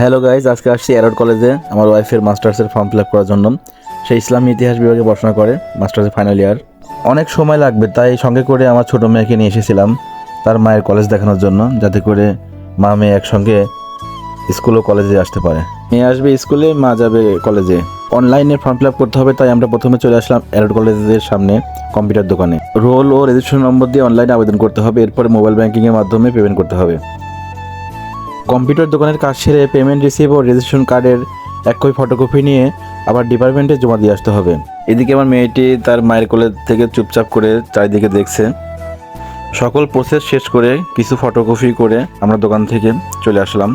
Hello guys আজকে আসছি অ্যারোড কলেজে আমার ওয়াইফের মাস্টার্সের ফর্ম ফিল আপ করার জন্য। সে ইসলামী ইতিহাস বিভাগে পড়াশোনা করে মাস্টার্সের ফাইনাল ইয়ার অনেক সময় লাগবে, তাই সঙ্গে করে আমার ছোটো মেয়েকে নিয়ে এসেছিলাম, তার মায়ের কলেজ দেখানোর জন্য, যাতে করে মা মেয়ে একসঙ্গে স্কুল ও কলেজে আসতে পারে। মেয়ে আসবে স্কুলে মা যাবে কলেজে অনলাইনে ফর্ম ফিল আপ করতে হবে, তাই আমরা প্রথমে চলে আসলাম অ্যারোড কলেজের সামনে কম্পিউটার দোকানে। রোল ও রেজিস্ট্রেশন নম্বর দিয়ে অনলাইনে আবেদন করতে হবে, এরপরে মোবাইল ব্যাঙ্কিংয়ের মাধ্যমে পেমেন্ট করতে হবে। কম্পিউটার দোকানের কাজ সেরে পেমেন্ট রিসিভ ও রেজিস্ট্রেশন কার্ডের এক কপি ফটোকপি নিয়ে আবার ডিপার্টমেন্টে জমা দিয়ে আসতে হবে। এদিকে আমার মেয়েটি তার মায়ের কোলে থেকে চুপচাপ করে চারিদিকে দেখছে। সকল প্রসেস শেষ করে কিছু ফটোকপি করে আমরা দোকান থেকে চলে আসলাম।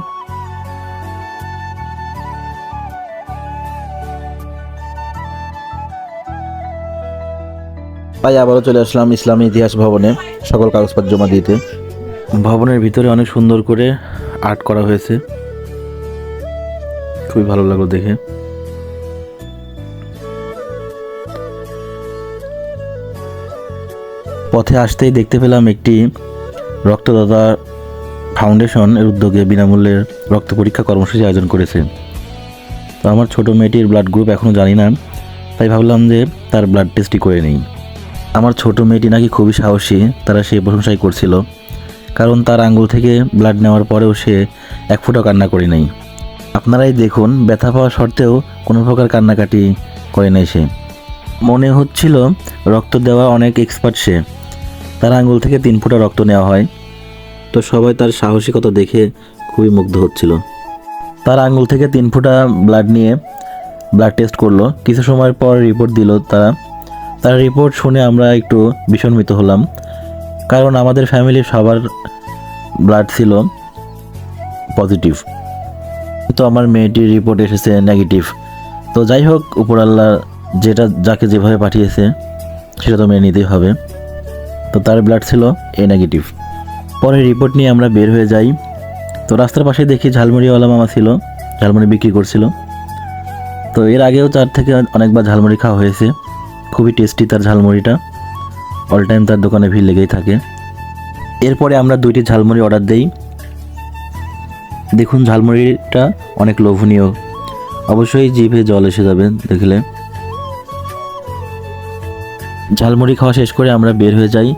তাই আবারও চলে আসলাম ইসলামী ইতিহাস ভবনে সকল কাগজপত্র জমা দিতে। ভবনের ভিতরে অনেক সুন্দর করে আর্ট করা হয়েছে। খুবই ভালো লাগল দেখে। পথে আসতেই দেখতে পেলাম একটি রক্তদাতা ফাউন্ডেশন এর উদ্যোগে বিনামূল্যে রক্ত পরীক্ষা কর্মসূচি আয়োজন করেছে। তো আমার ছোট মেয়েটির ব্লাড গ্রুপ এখনও জানি না, তাই ভাবলাম যে তার ব্লাড টেস্টই করে নিই। আমার ছোট মেয়েটি নাকি খুবই সাহসী, তারা সেই প্রশংসাই করছিল। কারণ তার আঙ্গুল থেকে ব্লাড নেওয়ার পরেও সে এক ফুটা কান্না করে নেই। আপনারাই দেখুন, ব্যথা পাওয়া সত্ত্বেও কোনো প্রকার কান্নাকাটি করে নেই সে। মনে হচ্ছিল রক্ত দেওয়া অনেক এক্সপার্ট সে। তার আঙ্গুল থেকে তিন ফুটা রক্ত নেওয়া হয়। তো সবাই তার সাহসিকতা দেখে খুবই মুগ্ধ হচ্ছিল। তার আঙ্গুল থেকে তিন ফুটা ব্লাড নিয়ে ব্লাড টেস্ট করল। কিছু সময়ের পর রিপোর্ট দিল তারা। তার রিপোর্ট শুনে আমরা একটু বিষণ্মিত হলাম। কারণ আমাদের ফ্যামিলির সবার ব্লাড ছিল পজিটিভ তো আমার মেয়েটির রিপোর্ট এসেছে নেগেটিভ তো যাই হোক উপরাল্লাহ যেটা, যাকে যেভাবে পাঠিয়েছে, সেটা তো মেনে নিতেই হবে। তো তার ব্লাড ছিল এ নেগেটিভ পরে রিপোর্ট নিয়ে আমরা বের হয়ে যাই। তো রাস্তার পাশে দেখি ঝালমুড়িওয়ালা মামা ছিল, ঝালমুড়ি বিক্রি করছিল। তো এর আগেও তার থেকে অনেকবার ঝালমুড়ি খাওয়া হয়েছে। খুবই টেস্টি তার ঝালমুড়িটা। অল টাইম তার দোকানে ভিড় লেগেই থাকে। এরপরে আমরা দুইটি ঝালমুড়ি অর্ডার দেই। দেখুন, ঝালমুড়িটা অনেক লোভনীয়। অবশ্যই জিভে জল এসে যাবে, দেখলে। ঝালমুড়ি খাওয়া শেষ করে আমরা বের হয়ে যাই।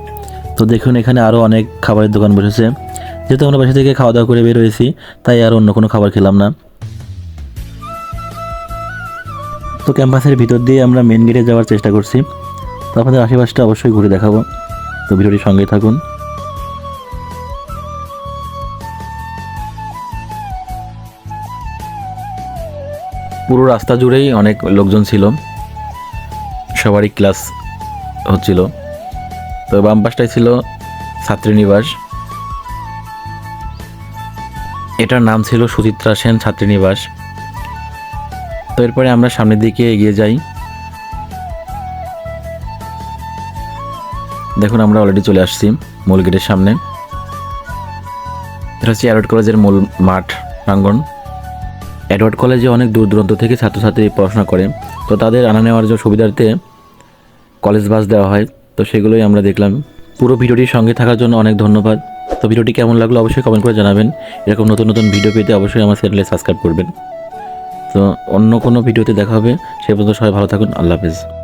তো দেখুন, এখানে আরও অনেক খাবারের দোকান বসেছে। যেহেতু আমরা বাসা থেকে খাওয়া দাওয়া করে বের হয়েছি, তাই আর অন্য কোনো খাবার খেলাম না। তো ক্যাম্পাসের ভিতর দিয়ে আমরা মেন গেটে যাওয়ার চেষ্টা করছি। তো আপনাদের আশেপাশটা অবশ্যই ঘুরে দেখাবো। তো ভিডিওটি সঙ্গে থাকুন। পুরো রাস্তা জুড়েই অনেক লোকজন ছিল। সবারই ক্লাস হচ্ছিল। তো বাম পাশটায় ছিল ছাত্রীনিবাস এটার নাম ছিল সুচিত্রা সেন ছাত্রীনিবাস তো এরপরে আমরা সামনের দিকে এগিয়ে যাই। দেখুন, আমরা অলরেডি চলে আসছি মূল গেটের সামনে। এটা হচ্ছে অ্যাডওয়ার্ড কলেজের মূল মাঠ, প্রাঙ্গণ। অ্যাডওয়ার্ড কলেজে অনেক দূর দূরান্ত থেকে ছাত্রছাত্রী পড়াশোনা করে। তো তাদের আনা নেওয়ার জন্য সুবিধার্থে কলেজ বাস দেওয়া হয়। তো সেগুলোই আমরা দেখলাম। পুরো ভিডিওটির সঙ্গে থাকার জন্য অনেক ধন্যবাদ। তো ভিডিওটি কেমন লাগল অবশ্যই কমেন্ট করে জানাবেন। এরকম নতুন নতুন ভিডিও পেতে অবশ্যই আমার চ্যানেলে সাবস্ক্রাইব করবেন। তো অন্য কোনো ভিডিওতে দেখা হবে। সে পর্যন্ত সবাই ভালো থাকুন। আল্লাহ হাফেজ।